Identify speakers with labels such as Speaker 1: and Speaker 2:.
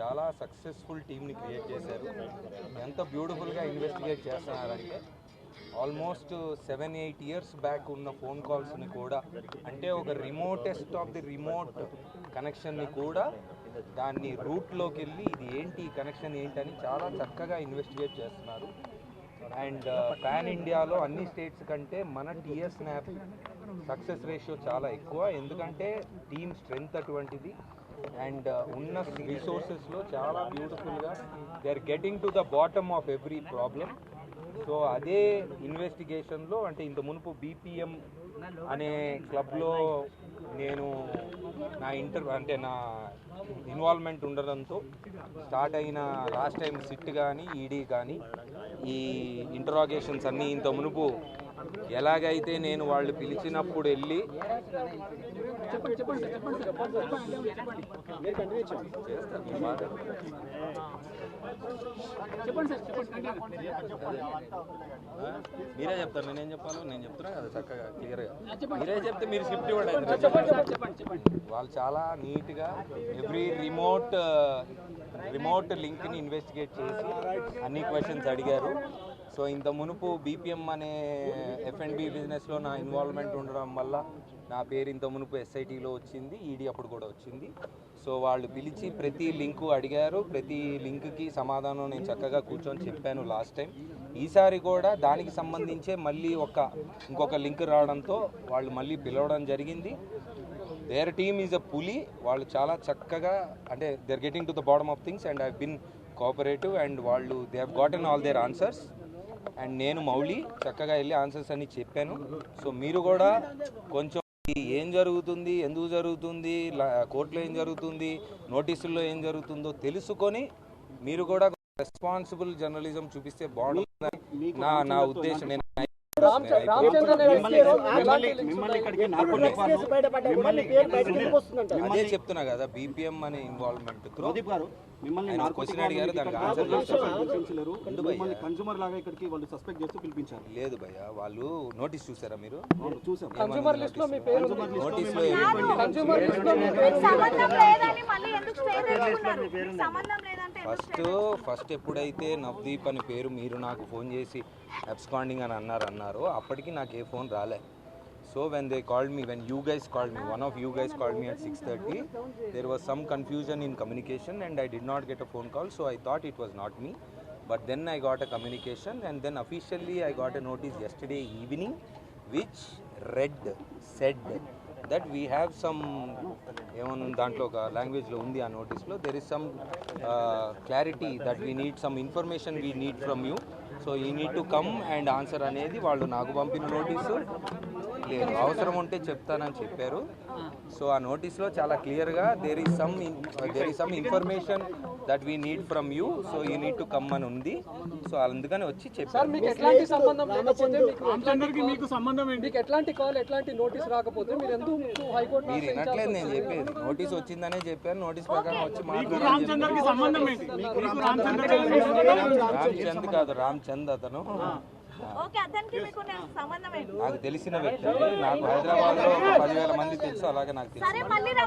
Speaker 1: చాలా సక్సెస్ఫుల్ టీమ్ని క్రియేట్ చేశారు. ఎంత బ్యూటిఫుల్గా ఇన్వెస్టిగేట్ చేస్తున్నారంటే almost seven eight years back ఉన్న ఫోన్ కాల్స్ని కూడా అంటే ఒక రిమోటెస్ట్ ఆఫ్ ది రిమోట్ కనెక్షన్ని కూడా దాన్ని రూట్లోకి వెళ్ళి ఇది ఏంటి కనెక్షన్ ఏంటని చాలా చక్కగా ఇన్వెస్టిగేట్ చేస్తున్నారు. అండ్ uh, పాన్ ఇండియాలో అన్ని స్టేట్స్ కంటే మన టీఎస్ స్నాప్ సక్సెస్ రేషియో చాలా ఎక్కువ. ఎందుకంటే టీమ్ స్ట్రెంగ్త్ అటువంటిది. అండ్ uh, ఉన్న రిసోర్సెస్లో చాలా బ్యూటిఫుల్గా they are getting to the bottom of every problem so అదే ఇన్వెస్టిగేషన్లో అంటే ఇంత మునుపు బీపీఎం అనే క్లబ్లో నేను నా ఇంటర్ అంటే నా ఇన్వాల్వ్మెంట్ ఉండడంతో స్టార్ట్ అయిన లాస్ట్ టైం సిట్ కానీ ఈడీ కానీ ఈ ఇంటరాగేషన్స్ అన్నీ ఇంత మునుపు ఎలాగైతే నేను వాళ్ళు పిలిచినప్పుడు వెళ్ళి? మీరే చెప్తారు నేనేం చెప్పాలో నేను చెప్తున్నా కదా చక్కగా క్లియర్గా మీరే చెప్తే మీరు స్క్రిప్ట్ ఇవ్వండి వాళ్ళు చాలా నీట్గా ఎవ్రీ రిమోట్ రిమోట్ లింక్ని ఇన్వెస్టిగేట్ చేసి అన్ని క్వశ్చన్స్ అడిగారు. సో ఇంత మునుపు బీపీఎం అనే ఎఫ్ఎండ్బి బిజినెస్లో నా ఇన్వాల్వ్మెంట్ ఉండడం వల్ల నా పేరు ఇంత మునుపు ఎస్ఐటీలో వచ్చింది ఈడీ అప్పుడు కూడా వచ్చింది. సో వాళ్ళు పిలిచి ప్రతి లింకు అడిగారు ప్రతి లింక్కి సమాధానం నేను చక్కగా కూర్చొని చెప్పాను లాస్ట్ టైం ఈసారి కూడా దానికి సంబంధించే మళ్ళీ ఒక ఇంకొక లింక్ రావడంతో వాళ్ళు మళ్ళీ పిలవడం జరిగింది. దేర్ టీమ్ ఈజ్ అ పులి వాళ్ళు చాలా చక్కగా అంటే they're getting to the bottom of things and I been cooperative and వాళ్ళు they have gotten all their answers and నేను మౌలి చక్కగా వెళ్ళి ఆన్సర్స్ అన్ని చెప్పాను. సో మీరు కూడా కొంచెం ఏం జరుగుతుంది ఎందుకు జరుగుతుంది కోర్టులో ఏం జరుగుతుంది నోటీసుల్లో ఏం జరుగుతుందో తెలుసుకొని మీరు కూడా రెస్పాన్సిబుల్ జర్నలిజం చూపిస్తే బాగుంటుందని నా నా ఉద్దేశం నేను అదే చెప్తున్నా కదా బీపీఎం అనే ఇన్వాల్వ్మెంట్
Speaker 2: ప్రదీప్ గారు మిమ్మల్ని
Speaker 1: క్వశ్చన్ అడిగారు, దానికి. ఆన్సర్
Speaker 2: పిలిపించలేరు. మిమ్మల్ని కన్సూమర్ లాగా ఇక్కడికి వాళ్ళు సస్పెక్ట్ చేస్తూ పిలిపించారు?
Speaker 1: లేదు భయ్య వాళ్ళు నోటీస్ చూసారా మీరు?
Speaker 2: చూసాం.
Speaker 1: కన్సూమర్ లిస్ట్లో మీ పేరు నోటీస్లో
Speaker 3: మీకు సంబంధం లేదని మళ్ళీ ఎందుకు స్టే తెచ్చుకున్నారు మీకు సంబంధం లేదంటే ఎందుకు
Speaker 1: ఫస్ట్ ఫస్ట్ ఎప్పుడైతే నవదీప్ అని పేరు మీరు నాకు ఫోన్ చేసి అబ్స్కాండింగ్ అని అన్నారు అన్నారో అప్పటికి నాకు ఏ ఫోన్ రాలే. So when they called me when you guys called me one of you guys called me at six thirty there was some confusion in communication and I did not get a phone call so I thought it was not me but then I got a communication and then officially I got a notice yesterday evening which read said that we have some ఏమన్నా దాంట్లో ఒక లాంగ్వేజ్లో ఉంది ఆ నోటీస్లో there is some clarity that we need some information we need from you so you need to come and answer అనేది వాళ్ళు నాకు పంపిన నోటీసు లేదు అవసరం ఉంటే చెప్తానని చెప్పారు. సో ఆ నోటీస్లో చాలా క్లియర్గా there is some there is some information that we need from you so you need to come అని ఉంది. సో అందుకని వచ్చి చెప్పారు.
Speaker 4: మీకు ఎట్లాంటి సంబంధం లేకపోతే మీకు
Speaker 5: రామచంద్రకి మీకు సంబంధం ఏంటి?
Speaker 4: మీకు ఎట్లాంటి కాల్ ఎట్లాంటి నోటీస్ రాకపోతే మీరు ఎందుకు హైకోర్టు
Speaker 1: మీరు వినట్లేదు నేను చెప్పేది. నోటీస్ వచ్చిందనే చెప్పాను నోటీస్ ప్రకారం వచ్చి మాట్లాడాలని
Speaker 5: రామచంద్రకి సంబంధం ఏంటి? మీకు రామచంద్రకి
Speaker 1: చెప్పాను. రామ్చంద్ కాదు రామ్చంద్ అతను. నాకు తెలిసిన వ్యక్తి నాకు హైదరాబాద్లో ఒక పదివేల మంది తెలుసు అలాగే నాకు తెలుసు.